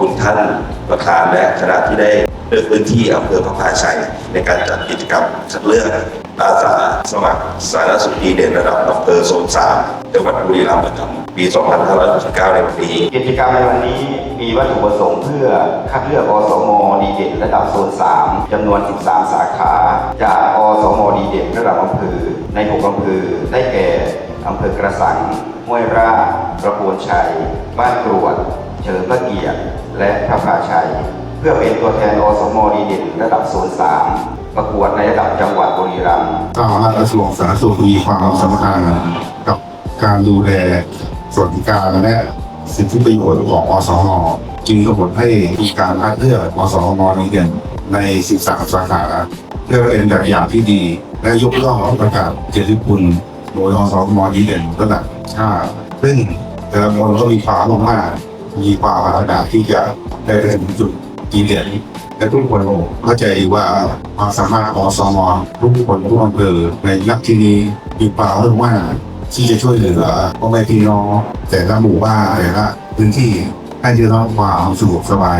คุณท่านประธานและคณะที่ได้เลือกพื้นที่อำเภอพระพาชัย ในการจัดกิจกรรมคัดเลือกอาสาสมัครสารสุขดีเด่นระดับอำเภอโซน3จังหวัดบุรีรัมย์ประจำปี 2569ในวันนี้กิจกรรมในวันนี้มีวัตถุประสงค์เพื่อคัดเลือกอสมดีเด่นระดับโซน3จำนวน 13 สาขา จากอสมดีเด่นระดับอำเภอใน6อำเภอได้แก่อำเภอกระสังห้วยราชประโคนชัย บ้านกรวด เฉลิมพระเกียรติและพระพาชัย เพื่อเป็นตัวแทนอสมดีเด่นระดับโซน3ประกวดในระดับจังหวัดบุรีรัมย์ก็กระทรวงสาธารณสุขมีความสำคัญกับการดูแลสวัสดิการและสิทธิประโยชน์ของอสมจึงกำหนดให้มีการคัดเลือกอสมนี้เด่นใน 13 สาขาเพื่อเป็นแบบอย่างที่ดี และยกย่องประกาศเกียรติคุณโดยอสมนี้เด่นระดับชาติซึ่งแต่ละคนก็มีความมุ่งมั่น มีความพัฒนาที่จะได้ไปถึงจุดดีเด่นและทุกคนเข้าใจว่าความสามารถของสมทุกคนทุกอำเภอในนักที่นี้มีความรู้ว่าที่จะช่วยเหลือพ่อแม่พี่น้องแต่ละหมู่บ้านแต่ละพื้นที่ให้ได้รับความสะดวกสบาย